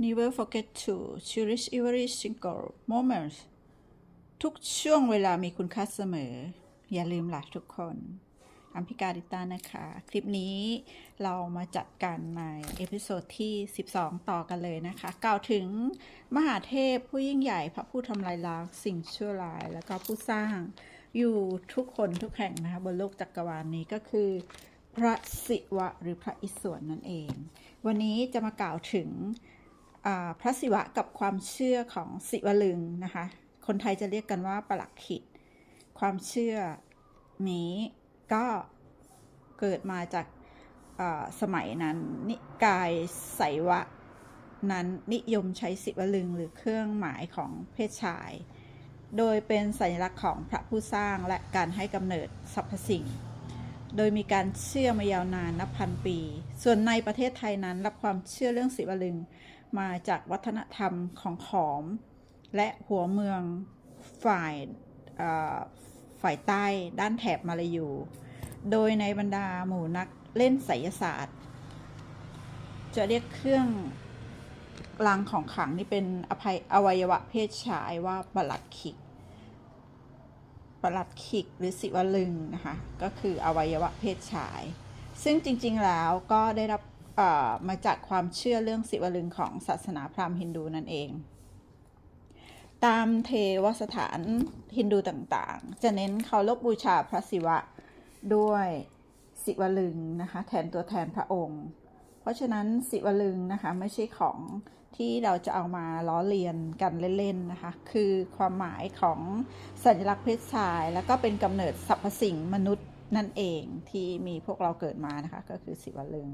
Never forget to cherish every single moment ทุกช่วงเวลามีคุณค่าเสมอ อย่าลืมหลักทุกคนอัมพิการิต้านะคะ คลิปนี้เรามาจัดกันในเอพิโซดที่ 12 ต่อกันเลยนะคะ กล่าวถึงมหาเทพผู้ยิ่งใหญ่พระผู้ทำลายล้างสิ่งชั่วร้าย แล้วก็ผู้สร้างอยู่ทุกคนทุกแห่งนะคะบนโลกจักรวาลนี้ก็คือ พระศิวะหรือพระอิศวรนั่นเอง วันนี้จะมากล่าวถึง พระศิวะกับความเชื่อของศิวลึงนะคะ คนไทยจะเรียกกันว่าปลักขิด ความเชื่อนี้ก็เกิดมาจากสมัยนั้นนิกายไสวะนั้นนิยมใช้ศิวลึงหรือเครื่องหมายของเพศชาย โดยเป็นสัญลักษณ์ของพระผู้สร้างและการให้กำเนิดสรรพสิ่ง โดยมีการเชื่อมายาวนานนับพันปี ส่วนในประเทศไทยนั้นรับความเชื่อเรื่องศิวลึง มาจากวัฒนธรรมของขอม และหัวเมืองฝ่ายฝ่ายใต้ด้านแถบมาลายู โดยในบรรดาหมู่นักเล่นไสยศาสตร์ จะเรียกเครื่องรางของขลังนี่เป็นอภัยอวัยวะเพศชายว่าปลัดขิกปลัดขิกหรือสิวลึงนะคะ ก็คืออวัยวะเพศชาย ซึ่งจริงๆแล้วก็ได้รับ มาจากความเชื่อเรื่องสิวลึงของศาสนาพราหมณ์ฮินดูนั่นเอง ตามเทวสถานฮินดูต่างๆ จะเน้นเคารพบูชาพระศิวะด้วยสิวลึงนะคะแทนตัวแทนพระองค์ เพราะฉะนั้นสิวลึงนะคะไม่ใช่ของที่เราจะเอามาล้อเลียนกันเล่นๆนะคะ คือความหมายของสัญลักษณ์เพศชาย แล้วก็เป็นกำเนิดสรรพสิ่งมนุษย์นั่นเองที่มีพวกเราเกิดมานะคะ ก็คือสิวลึง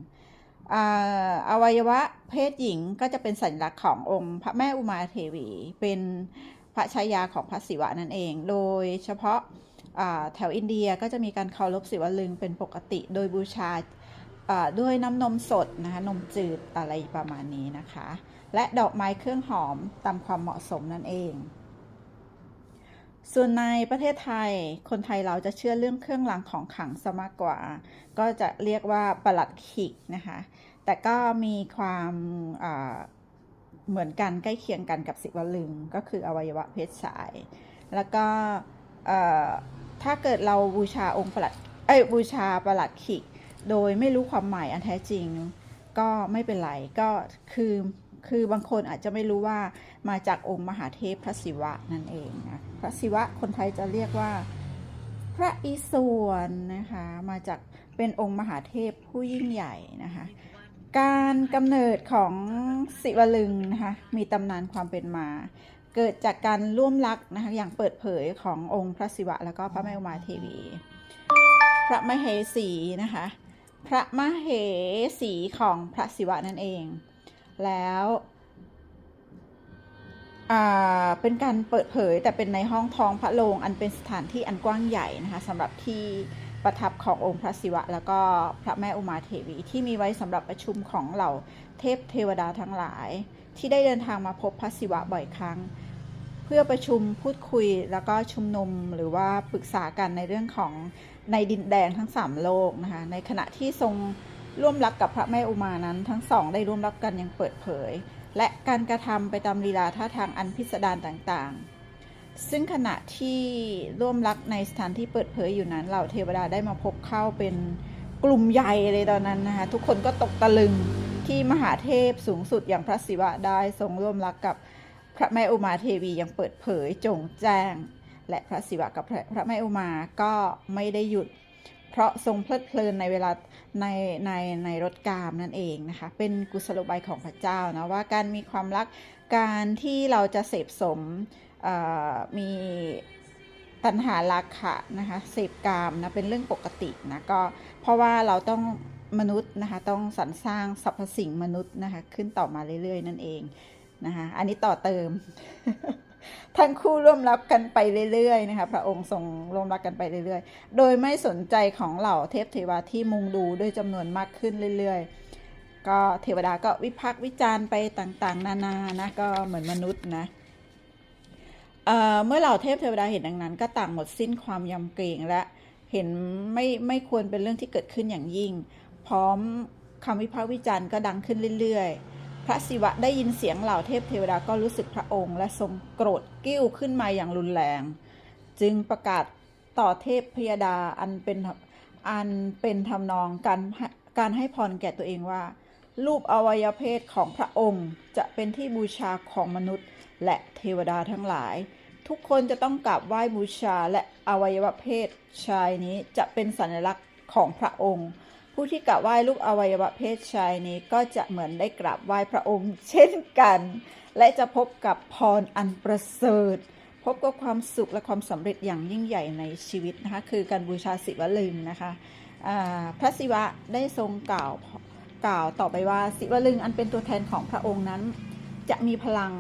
อวัยวะเพศหญิงก็จะเป็นสัญลักษณ์ขององค์พระแม่อุมาเทวี เป็นพระชายาของพระศิวะนั่นเอง โดยเฉพาะาแถวอินเดียก็จะมีการเคารพศิวลึงเป็นปกติ โดยบูชาาด้วยน้ำนมสดนะคะนมจืดอะไรประมาณนี้นะคะ และดอกไม้เครื่องหอมตามความเหมาะสมนั่นเอง ส่วนในประเทศไทย คนไทยเราจะเชื่อเรื่องเครื่องรางของขลังซะมากกว่า ก็จะเรียกว่าประหลัดขิกนะคะ แต่ก็มีความเหมือนกันใกล้เคียงกันกับสิวลึง ก็คืออวัยวะเพศชาย แล้วก็ถ้าเกิดเราบูชาองค์ประหลัด เอ้ยบูชาประหลัดขิก โดยไม่รู้ความหมายอันแท้จริง ก็ไม่เป็นไร ก็คือ คือบางคนอาจจะไม่รู้ว่ามาจากองค์มหาเทพพระศิวะนั่นเองนะพระศิวะคนไทยจะเรียกว่าพระอิศวรนะคะมาจากเป็นองค์มหาเทพผู้ยิ่งใหญ่นะคะการกำเนิดของศิวลึงนะคะมีตำนานความเป็นมา เกิดจากการร่วมรักนะคะอย่างเปิดเผยขององค์พระศิวะ แล้วก็พระแม่อุมาเทวี พระมเหสีนะคะพระมเหสีของพระศิวะนั่นเอง แล้วเป็นการเปิดเผยแต่เป็นในห้องท้องพระโรงอันเป็นสถานที่อันกว้างใหญ่นะคะสำหรับที่ประทับขององค์พระศิวะ แล้วก็พระแม่อุมาเทวีที่มีไว้สำหรับประชุมของเหล่าเทพเทวดาทั้งหลาย ที่ได้เดินทางมาพบพระศิวะบ่อยครั้ง เพื่อประชุมพูดคุยแล้วก็ชุมนุมหรือว่าปรึกษากันในเรื่องของในดินแดนทั้งสามโลกนะคะในขณะที่ทรง ร่วมรักกับพระแม่อุมานั้น ทั้งสองได้ร่วมรักกันอย่างเปิดเผย และการกระทำไปตามลีลาท่าทางอันพิสดารต่างๆ ซึ่งขณะที่ร่วมรักในสถานที่เปิดเผยอยู่นั้นเหล่าเทวดาได้มาพบเข้าเป็นกลุ่มใหญ่เลยตอนนั้นนะคะทุกคนก็ตกตะลึงที่มหาเทพสูงสุดอย่างพระศิวะได้ทรงร่วมรักกับพระแม่อุมาเทวีย่างเปิดเผยจงแจ้ง และพระศิวะกับพระพระแม่อุมาก็ไม่ได้หยุด เพราะทรงเพลิดเพลินในเวลาในในในรถกามนั่นเองนะคะ เป็นกุศโลบายของพระเจ้านะว่าการมีความรักการที่เราจะเสพสมมีตัณหาราคะนะคะเสพกามนะเป็นเรื่องปกตินะก็เพราะว่าเราต้องมนุษย์นะคะต้องสรรสร้างสรรพสิ่งมนุษย์นะคะขึ้นต่อมาเรื่อยๆ นั่นเองนะคะอันนี้ต่อเติม ทั้งคู่ร่วมรับกันไปเรื่อยๆนะคะพระองค์ทรงร่วมรักกันไปเรื่อยๆ โดยไม่สนใจของเหล่าเทพเทวาที่มุงดูด้วยจำนวนมากขึ้นเรื่อยๆ ก็เทวดาก็วิพากษ์วิจารณ์ไปต่างๆ นานานะก็เหมือนมนุษย์นะเเมื่อเหล่าเทพเทวดาเห็นดังนั้น ก็ต่างหมดสิ้นความยำเกรงและเห็นไม่ไม่ควรเป็นเรื่องที่เกิดขึ้นอย่างยิ่ง พร้อมคำวิพากษ์วิจารณ์ก็ดังขึ้นเรื่อยๆ พระศิวะได้ยินเสียงเหล่าเทพเทวดาก็รู้สึกพระองค์ และทรงโกรธกิ้วขึ้นมาอย่างรุนแรง จึงประกาศต่อเทพพยดาอันเป็นอันเป็นทำนองการการให้พรแก่ตัวเองว่า รูปอวัยวเพศของพระองค์จะเป็นที่บูชาของมนุษย์ และเทวดาทั้งหลาย ทุกคนจะต้องกราบไหว้บูชาและอวัยวะเพศชายนี้จะเป็นสัญลักษณ์ของพระองค์ ผู้ที่กราบไหว้ลูกอวัยวะเพศชายนี้ก็จะเหมือนได้กราบไหว้พระองค์ เช่นกัน และจะพบกับพรอันประเสริฐ พบกับความสุขและความสำเร็จอย่างยิ่งใหญ่ในชีวิตนะคะคือการบูชาศิวลึงนะคะพระศิวะได้ทรงกล่าวกล่าวต่อไปว่าศิวลึงอันเป็นตัวแทนของพระองค์นั้น จะมีพลัง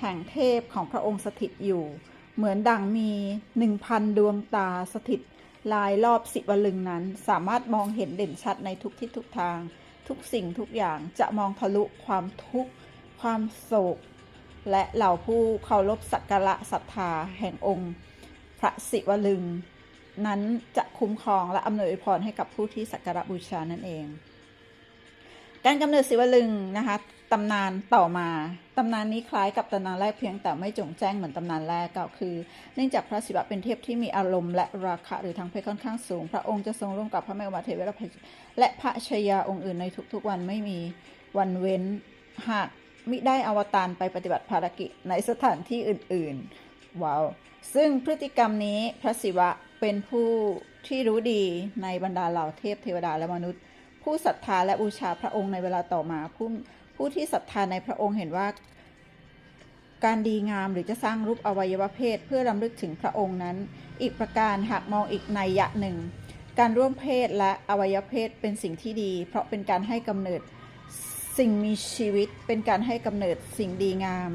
แห่งเทพของพระองค์สถิตอยู่ เหมือนดังมีหนึ่งพันดวงตาสถิต ลายรอบศิวลึงนั้น สามารถมองเห็นเด่นชัดในทุกทิศทุกทาง ทุกสิ่งทุกอย่างจะมองทะลุความทุกข์ ความโศก และเหล่าผู้เคารพสักการะศรัทธาแห่งองค์ พระศิวลึง นั้นจะคุ้มครองและอำนวยพรให้กับผู้ที่สักการะบูชานั่นเอง การกำเนิดศิวลึงนะคะ ตำนานต่อมา ตำนานนี้คล้ายกับตำนานแรกเพียงแต่ไม่จงแจ้งเหมือนตำนานแรกก็คือ เนื่องจากพระศิวะเป็นเทพที่มีอารมณ์และราคะหรือทางเพศค่อนข้างสูง พระองค์จะทรงร่วมกับพระแม่อุมาเทวีและพระและพระชายาองค์อื่นในทุกๆวันไม่มีวันเว้นหากมิได้อวตารไปปฏิบัติภารกิจในสถานที่อื่นๆว้าวซึ่งพฤติกรรมนี้พระศิวะเป็นผู้ที่รู้ดีในบรรดาเหล่าเทพเทวดาและมนุษย์ ผู้ศรัทธาและบูชาพระองค์ในเวลาต่อมาผู้ ผู้ที่ศรัทธาในพระองค์เห็นว่า การดีงามหรือจะสร้างรูปอวัยวะเพศเพื่อรำลึกถึงพระองค์นั้น อีกประการหากมองอีกในยะหนึ่ง การร่วมเพศและอวัยวะเพศเป็นสิ่งที่ดี เพราะเป็นการให้กำเนิดสิ่งมีชีวิตเป็นการให้กำเนิดสิ่งดีงาม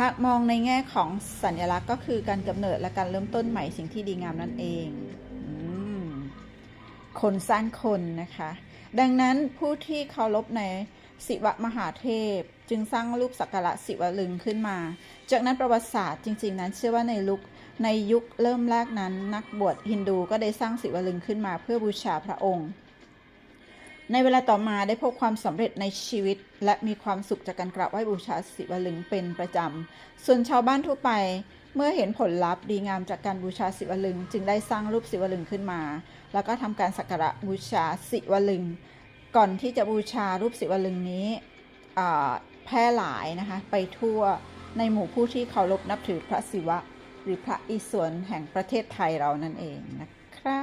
หากมองในแง่ของสัญลักษณ์ก็คือการกำเนิดและการเริ่มต้นใหม่สิ่งที่ดีงามนั่นเองอคนสร้างคนนะคะ ดังนั้นผู้ที่เคารพใน ศิวะมหาเทพ จึงสร้างรูปสักการะศิวลึงขึ้นมา จากนั้นประวัติศาสตร์จริง ๆ นั้นเชื่อว่าในลุกในยุคเริ่มแรกนั้น นักบวชฮินดูก็ได้สร้างศิวลึงขึ้นมาเพื่อบูชาพระองค์ ในเวลาต่อมาได้พบความสำเร็จในชีวิต และมีความสุขจากการกราบไหว้บูชาศิวลึงเป็นประจำ ส่วนชาวบ้านทั่วไปเมื่อเห็นผลลัพธ์ดีงามจากการบูชาศิวลึง จึงได้สร้างรูปศิวลึงขึ้นมา แล้วก็ทำการสักการะบูชาศิวลึง ก่อนที่จะบูชารูปศิวลึงนี้แพร่หลายนะคะไปทั่วในหมู่ผู้ที่เคารพนับถือพระศิวะ หรือพระอิศวรแห่งประเทศไทยเรานั่นเองนะคะ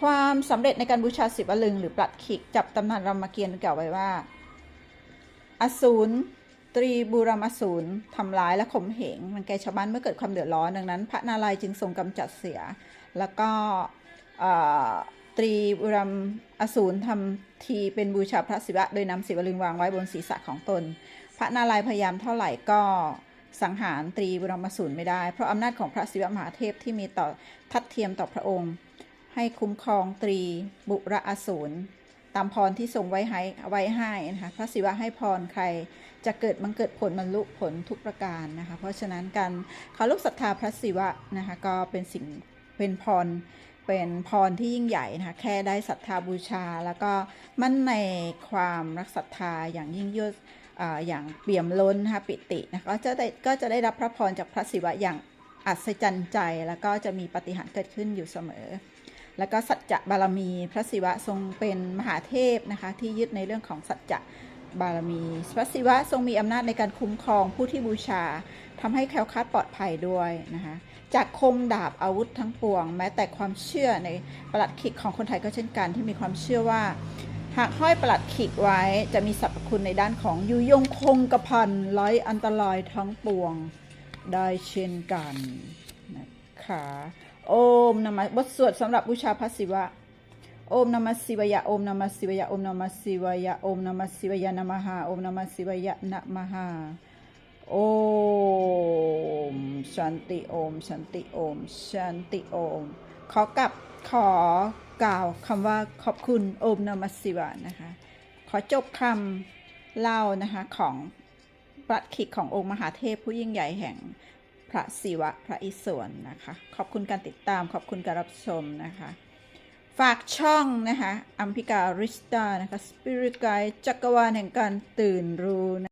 ความสำเร็จในการบูชาศิวลึง หรือปลัดขิกจับตำนานรามเกียรติ์กล่าวไว้ว่า อสูรตรีบูรมสูรทำร้ายและข่มเหงมันแกชาวบ้านเมื่อเกิดความเดือดร้อนดังนั้น พระนารายณ์จึงทรงกำจัดเสีย แล้วก็ ตรีบูรามอสูรทำทีเป็นบูชาพระศิวะ โดยนำศิวลึงวางไว้บนศีรษะของตน พระนารายพยายามเท่าไหร่ก็สังหารตรีบุรมอสูรไม่ได้ เพราะอำนาจของพระศิวะมหาเทพที่มีต่อทัดเทียมต่อพระองค์ ให้คุ้มครองตรีบุระอสูรตามพรที่ทรงไว้ให้ไว้ให้นะคะพระศิวะให้พรใครจะเกิดบังเกิดผลบรรลุผลทุกประการนะคะ เพราะฉะนั้นการเคารพศรัทธาพระศิวะนะคะก็เป็นสิ่งเป็นพร เป็นพรที่ยิ่งใหญ่นะคะแค่ได้ศรัทธาบูชา แล้วก็มั่นในความรักศรัทธาอย่างยิ่งยวดอ่าอย่างเปี่ยมล้นนะคะปิตินะคะก็จะได้ก็จะได้รับพระพรจากพระศิวะอย่างอัศจรรย์ใจ แล้วก็จะมีปฏิหารเกิดขึ้นอยู่เสมอ แล้วก็สัจจะบารมีพระศิวะทรงเป็นมหาเทพนะคะที่ยึดในเรื่องของสัจจะบารมี พระศิวะทรงมีอำนาจในการคุ้มครองผู้ที่บูชาทำให้แคล้วคลาดปลอดภัยด้วยนะคะ จากคมดาบอาวุธทั้งปวง แม้แต่ความเชื่อในประหลัดขิกของคนไทยก็เช่นกันที่มีความเชื่อว่า หากห้อยประหลัดขิกไว้จะมีสรรพคุณในด้านของยุยงคงกระพันไร้อันตรายทั้งปวงได้เช่นกันนะคะโอมนมัสบทสวดสำหรับบูชาพระศิวะโอมนมัสสิวายะโอมนมัสสิวายะโอมนมัสสิวายะโอมนมัสสิวายะนะมหาโอมนมัสสิวายะนะมหา โอมชันติโอมชันติโอมชันติโอม ขอกลับขอกล่าวคำว่าขอบคุณโอมนมัสสิวะนะคะ ขอจบคำเล่านะคะของปรัดขิกขององค์มหาเทพผู้ยิ่งใหญ่แห่งพระศิวะพระอิศวรนะคะ ขอบคุณการติดตามขอบคุณการรับชมนะคะ ฝากช่องนะคะอัมพิการิสตานะคะสปิริตไกจักรวาลแห่งการตื่นรู้นะ